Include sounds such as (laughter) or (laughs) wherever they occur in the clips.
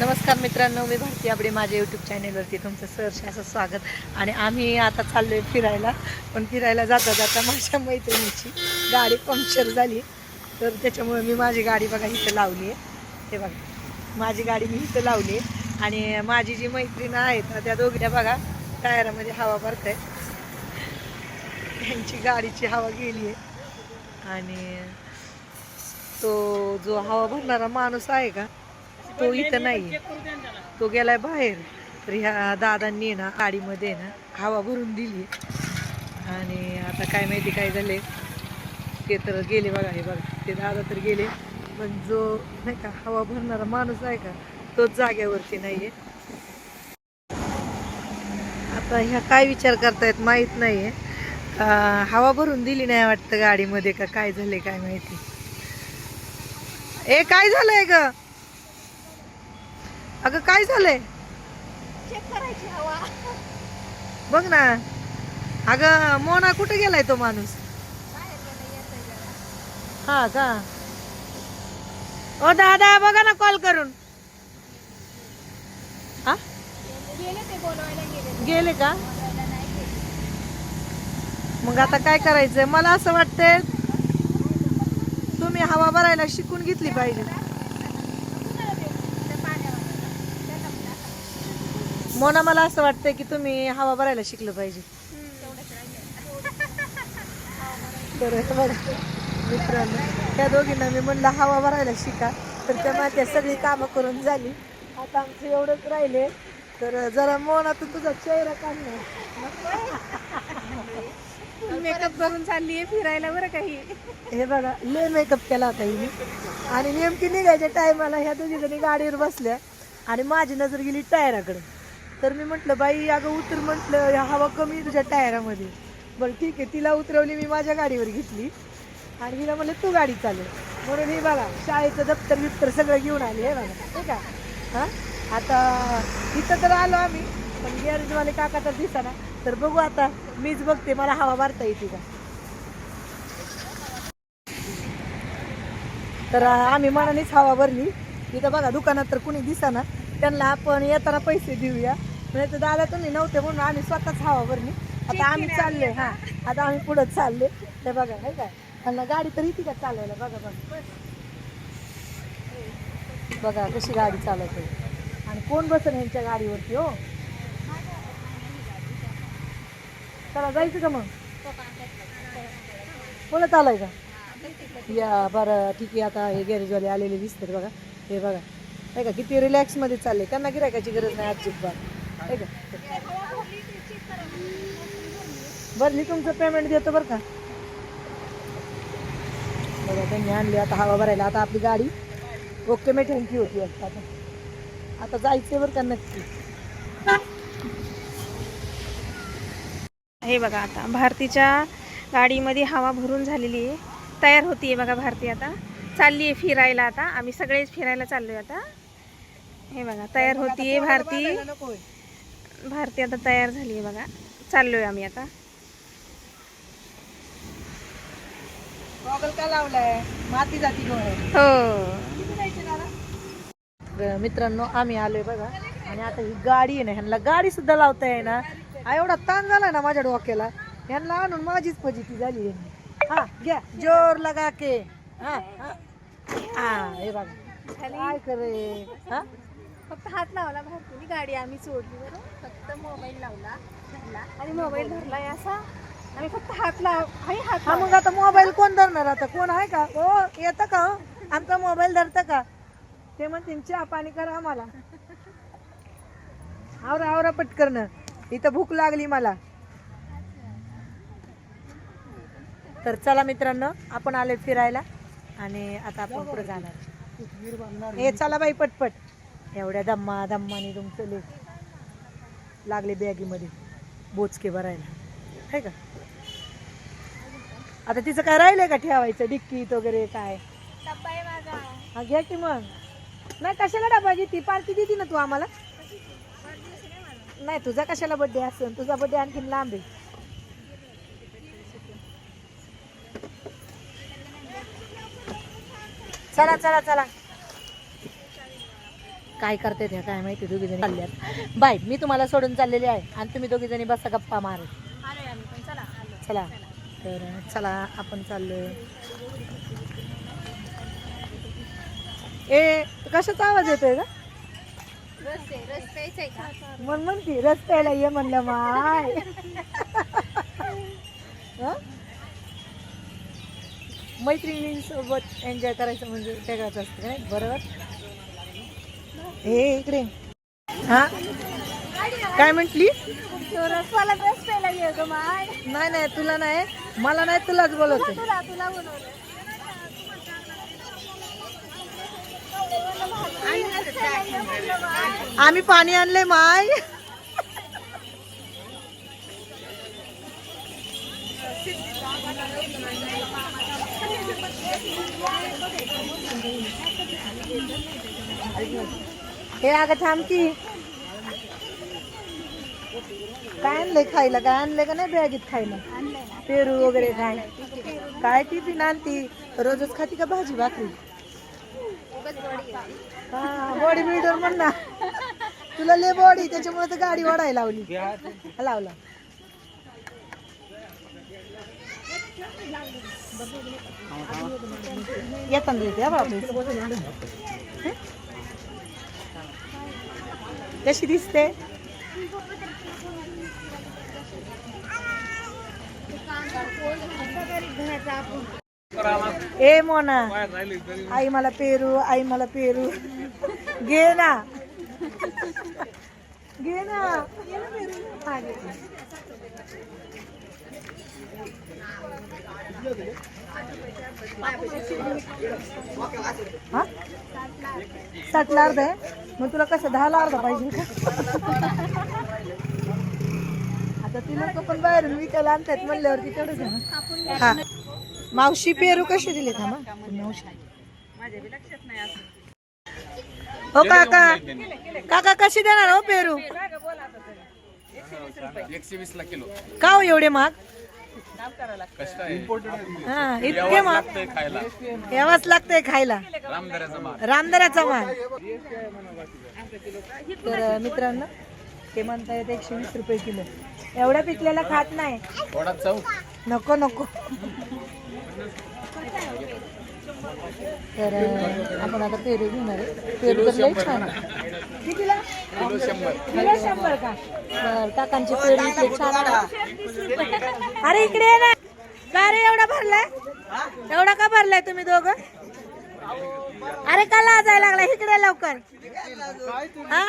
नमस्कार मित्रांनो मी भारती आपली माझ्या यूट्यूब चॅनेलवरती तुमचं सहर्ष असं स्वागत. आणि आम्ही आता चाललो आहे फिरायला पण फिरायला जाता जाता माझ्या मैत्रिणीची गाडी पंक्चर झाली. तर त्याच्यामुळे मी माझी गाडी बघा इथं लावली आहे. हे बघा माझी गाडी मी इथं लावली आहे. आणि माझी जी मैत्रीण आहेत ना त्या दोघी बघा टायरामध्ये हवा भरत आहे त्यांची गाडीची हवा गेली आहे. आणि तो जो हवा भरणारा माणूस आहे का तो इथं नाही. तो गेलाय बाहेर. तर ह्या दादांनी ना गाडीमध्ये ना हवा भरून दिली आणि आता काय माहिती काय झाले ते तर गेले बघा हे बघा. ते दादा तर गेले. पण जो नाही का हवा भरणारा माणूस आहे का तोच जाग्यावरती आहे आता ह्या काय विचार करतायत माहीत नाही का हवा भरून दिली नाही वाटतं गाडीमध्ये का काय झाले काय माहिती. ए काय झालंय ग? अगं काय झालंय? चेक करायची हवा. बघ ना. अगं मोना कुठे गेलाय तो माणूस. हा का? ओ दादा बघा ना कॉल करून. हा? गेले ते बोलवायला गेले गेले का? मग आता काय करायचंय? मला असं वाटतंय तुम्ही हवा भरायला शिकून घेतली पाहिजे कुणाला देऊ? त्या पाण्यावर. त्या टपला. मोना मला असं वाटतंय की तुम्ही हवा भरायला शिकलं पाहिजे. हे बघा मित्रांनो त्या दोघींना मी म्हणलं हवा भरायला शिका. तर त्या माझ्या सगळी कामं करून झाली. आता आमचं एवढंच राहिले. तर जरा मोनातून तुझा चेहरा काढणार मेकअप करून चालली आहे फिरायला बरं काही हे. बघा लय मेकअप केला होता हिने. आणि नेमकी निघायच्या टायमाला ह्या दोघी जणी गाडीवर बसल्या. आणि माझी नजर गेली टायराकडे. तर मी म्हटलं बाई अगं उतर म्हटलं ह्या हवा कमी तुझ्या टायरामध्ये. बरं ठीक आहे तिला उतरवली मी माझ्या गाडीवर घेतली. आणि हिला म्हणलं तू गाडी चालव. म्हणून हे बघा शाळेचं दप्तर बिप्तर सगळं घेऊन आली हे बघा ठीक आहे. हां? आता इथं तर आलो आम्ही पण गॅरेजवाले काका तर दिसाना. तर बघू आता मीच बघते मला हवा मारता येते का? तर आम्ही मनानेच हवा भरली. इथं बघा दुकानात तर कुणी दिसाना. त्यांना आपण येताना पैसे देऊया. नाही तर दादा तुम्ही नव्हते म्हणून आम्ही स्वतःच हवा भरली आता आम्ही चाललोय हा. आता आम्ही पुढे चालले ते बघा नाही काय त्यांना गाडी तर येते का चालवायला? बघा बघा. बघा कशी गाडी चालवते. आणि कोण बसन यांच्या गाडीवरती हो? चला जायचं का मग? बोलत आलाय का या बरं ठीक आहे. आता हे गॅरेजवाले आलेले दिसतात बघा. हे बघा. नाही का किती रिलॅक्समध्ये चालले. त्यांना गिरायकाची गरज नाही अजिबात. आहे. का भरली तुमचं पेमेंट देतो बरं का? बघा त्यांनी आणली आता हवा भरायला. आता आपली गाडी. ओके मी थँक्यू होती आता आता जायचं बरं का नक्की? हे बघा आता भारतीच्या गाडीमध्ये हवा भरून झालेली आहे. तयार होतीये बघा भारती आता. चालली आहे फिरायला आता. आम्ही सगळेच फिरायला चाललोय आता. हे बघा तयार होतीये भारती. नको होय. भारती आता तयार झाली आहे बघा. चाललोय आम्ही आता. गॉगल का लावलाय? माती जाती हो. तर मित्रांनो आम्ही आलोय बघा. आणि आता ही गाडी आहे ना ह्यांना गाडी सुद्धा लावता येईना हा एवढा ताण झाला ना माझ्या डोक्याला. ह्यांना आणून माझीच फजिती झाली यांनी हा घ्या. जोर लगा के. हा हा. हा, हे बघा. काय करे? हा? फक्त हात लावला भारतीने गाडी आम्ही सोडली बरं फक्त मोबाईल लावला धरला. आणि मोबाईल धरलाय असा. आम्ही फक्त हात लाव हात हा मग आता मोबाईल कोण धरणार आता? कोण आहे का? हो येतं का हो? आमचा मोबाईल धरतं का? ते म्हणतील चहा पाणी करा आम्हाला. आवरा आवरा पटकन. इथं भूक लागली मला. तर चला मित्रांनो आपण आले फिरायला आणि आता आपण पुढे जाणार. हे चला बाई पटपट. एवढ्या दम्मा दम्माने तुमचं लेख लागले बॅगीमध्ये बोचके भरायला. आहे का? आता तिचं काय राहिलंय का ठेवायचं? डिक्कीत वगैरे काय? हा घ्या की मग. नाही कशाला डबा घेते? पार्टी देते ना तू आम्हाला. नाही तुझा कशाला बड्डे असेल? तुझा बड्डे आणखीन लांब आहे. चला चला चला. काय करते ते काय माहिती? दोघी जणी चालल्यात. बाय मी तुम्हाला सोडून चाललेली आहे आणि तुम्ही दोघी जणी बसा गप्पा मार. चला. तर चला आपण चाललो ए कशाचा आवाज येतोय का म्हण म्हणती रस्त्याला ये म्हणलं माय. (laughs) मैत्रिणींसोबत एन्जॉय करायचं म्हणजे वेगळाच असतं बरोबर? हे इकडे. हा? काय म्हंटली? नाही नाही तुला नाही. मला नाही तुलाच बोलवते. आम्ही पाणी आणले माय. हे अगं थांब की. काय आणलंय खायला? काय आणलंय का नाही बॅगीत खायला? पेरू वगैरे काय? काय टिफिन आणती? रोजच खाती का भाजी भाकरी? हा बॉडी बिल्डर म्हण ना. तुला ले बॉडी त्याच्यामुळे तर गाडी वाढायला लावली. लावला. येताना देते बापू कशी दिसते? ए मोना. आई मला पेरू आई मला पेरू. घे ना. घे ना. हा, साठला अर्ध आहे? मग तुला कसं दहाला अर्धा पाहिजे का? आता ती लोक पण बाहेरून विकायला आणतात म्हणल्यावरती तेवढंच आहे ना. हा. मावशी पेरू कशी दिले था मावशी हो काका. काका कशी देणार हो पेरू? एकशे वीस ला किलो का हो एवढे महाग? हा इतके लागतंय खायला. यावाच लागतंय खायला. रामदऱ्याचा माल. तर मित्रांनो ते म्हणतायत एकशे वीस रुपये किलो. एवढ्या पिकलेला खात नाही. थोडा चव. नको नको. तर आपण आता पेरू घेणार आहे. पेरू तर लई छान किलो शंभर. का? बरं काकांची पेरू इथे छान आहे. अरे इकडे ये ना. का रे एवढा भरलाय? एवढा का भरलाय तुम्ही दोघं? अरे का लाजायला लागला इकडे लवकर. हा?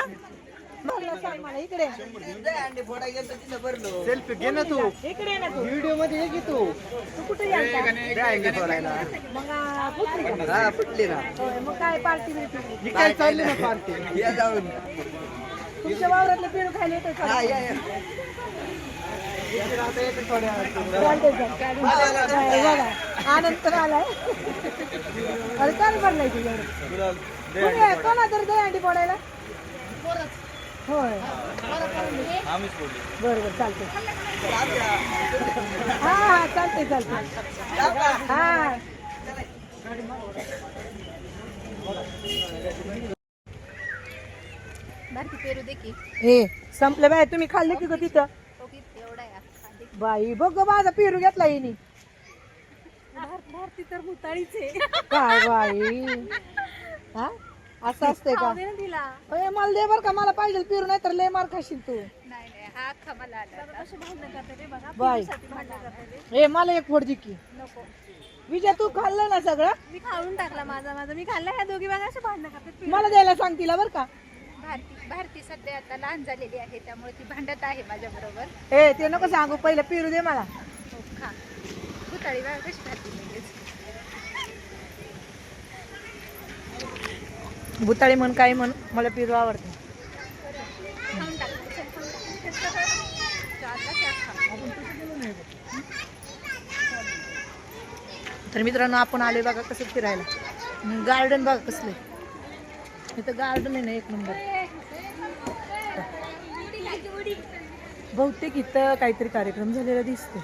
इकडे सेल्फी घे ना तू इकडे ये ना तू व्हिडिओमध्ये ये की तू तू कुठे? काय सोडायला मग का? हा ना होय, मग काय पार्टी बिर्टी ही काय चालली ना पार्टी या जाऊन तुमच्या वावरातले पेरू खायला येते का? हा, या, या. चालतंय, बघा आनंद तर आलाय अरे काय भरलाय? कोणा तर दे अंडी फोडायला होय. बरं बरं चालतंय. हा हा चालतंय चालतंय. हा. भारती पेरू दे की. हे संपलं बाय तुम्ही खाल्ले की ग तिथं? तो किती एवढा आहे अख्खा. दे. बाई बघ ग माझा पेरू घेतला येणी भारती तर भुताळीच आहे. काय बाई? हा? असं असतंय का? तिला. मला दे बर का मला पाहिजे पेरू नाही तर लय मार खाशील तू. नाही नाही हा अख्खा मला आला बाय. ए मला एक फोड दे की. नको. विजय तू खाल्लं ना सगळं? मी खाऊन टाकला माझा माझा. मी खाल्ला ह्या दोघी बघा असे भांडणं करतात मला द्यायला सांग तिला बर का. भारती भारती सध्या आता लहान झालेली आहे त्यामुळे ती भांडत आहे माझ्या बरोबर. ए ते नको सांगू पहिलं पेरू दे मला. हो खा. भुताळी बघा कशी खाते भुताळी म्हण काय म्हण मला पिरू आवडते. तर मित्रांनो आपण आले बघा कसं फिरायला. गार्डन बघा कसले इथं गार्डन आहे ना एक नंबर. बहुतेक इथं काहीतरी कार्यक्रम झालेला दिसतो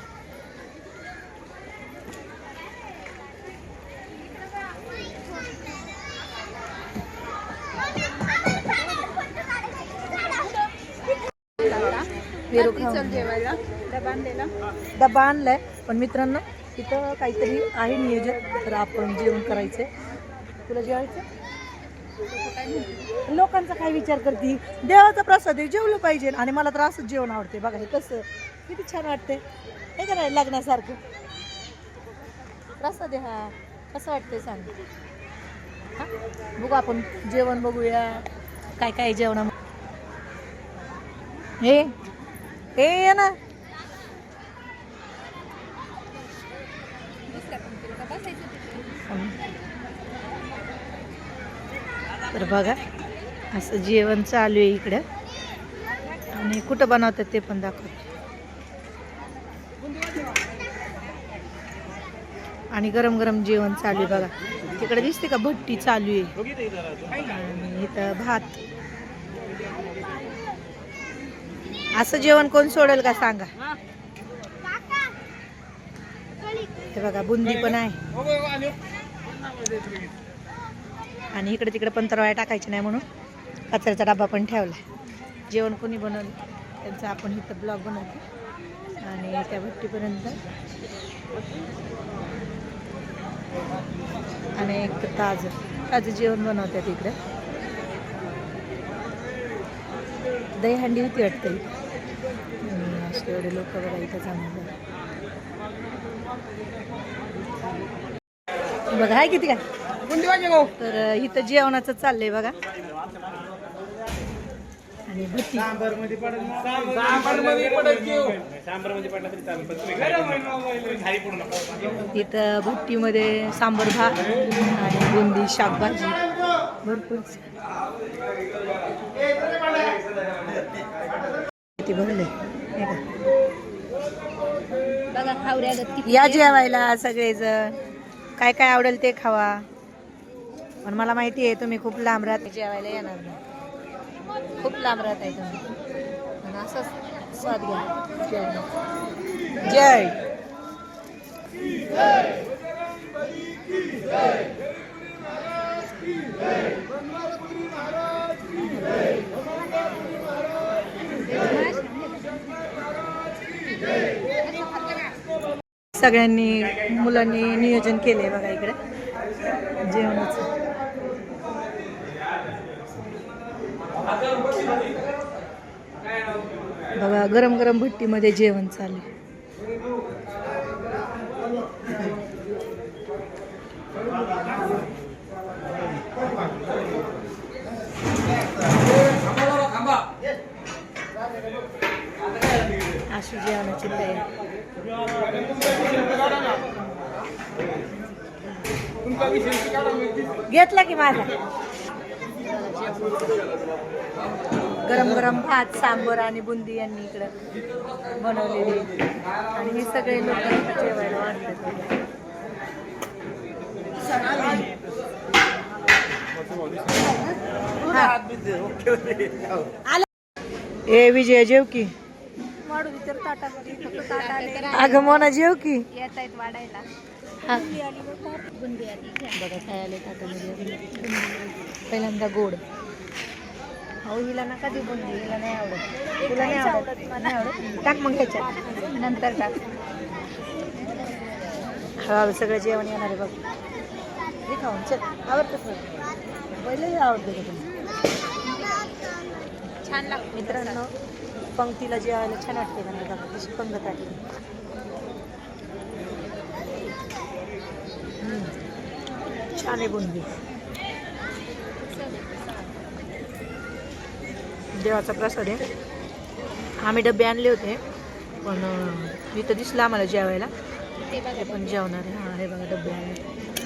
जेवायला. डबा आणलेला. डबा आणलाय. पण मित्रांनो तिथं काहीतरी आहे नियोजन. तर आपण जेवण करायचंय. तुला जेवायचं लोकांचा काय विचार करते? देवाचा प्रसाद जेवलं पाहिजे. आणि मला तर असंच जेवण आवडते बघा हे कसं? किती छान वाटते हे का नाही लग्नासारखं? प्रसाद हा. कसं वाटतंय सांग? बघू आपण. जेवण बघूया. काय काय जेवणा हे? हे ये ना. तर बघा असं जेवण चालू आहे इकडं. आणि कुठं बनवतात ते पण दाखव आणि गरम गरम जेवण चालू आहे बघा. तिकडे दिसते का भट्टी चालू आहे? आणि इथं भात. असं जेवण कोण सोडेल का सांगा? हे. बघा बुंदी पण आहे. आणि इकडे तिकडे पंतरवाळ्या टाकायचे नाही म्हणून कचऱ्याचा डबा पण ठेवला जेवण कोणी बनवलं? त्यांचा आपण इथं ब्लॉग बनवतो. आणि त्या भट्टीपर्यंत. आणि एक ताजं ताजं जेवण बनवतात इकडे. दहीहंडी होती वाटतं एवढे लोक बघा इथं चांगलं बघा आहे किती काय? तर इथं जेवणाचं चाललंय बघा. आणि भट्टी इथं भट्टीमध्ये सांबर भात आणि बुंदी शाकभाजी. भरपूर. किती भरले? हे का? बघा या जेवायला सगळेजण. काय काय आवडेल ते खावा. पण मला माहिती आहे तुम्ही खूप लांब राहते जेवायला येणार नाही. खूप लांब राहत आहे तुम्ही. असंच स्वाद घ्या. जेवणाचा. जय. सगळ्यांनी मुलांनी नियोजन केले बघा इकडे. जेवणाचं. बघा गरम गरम भट्टीमध्ये जेवण चालू अशी जेवणाची तयारी. घेतला की माझा? गरम गरम भात सांबर आणि बुंदी यांनी इकडं बनवलेली. आणि हे सगळे लोक जेवायला वाढतात ए विजय जेव की. वाढू तर ताटामध्ये फक्त ताट आले अगं मोना जेव की. येत आहेत वाढायला. हा. बुंदी आली. घ्या. बघा काय आले ताटामध्ये. पहिल्यांदा गोड. हो हिला ना कधी बुंदी हिला नाही आवडत. तुला नाही आवडत. नाही. आवडत. टाक मग ह्याच्यात. नंतर टाक. हळूहळू सगळं जेवण येणार आहे बघ. हे खाऊन चल. आवडतं सर पहिलं हे आवडतं का तुला? छान लागतो. मित्रांनो पंक्तीला जेवायला छान वाटते बघा तशी पंगत वाटते. छान आहे बुंदी. देवाचा प्रसाद आहे. आम्ही डबे आणले होते पण इथं दिसलं आम्हाला जेवायला. ते पण जेवणार आहे. हा हे बघा डबे आणले.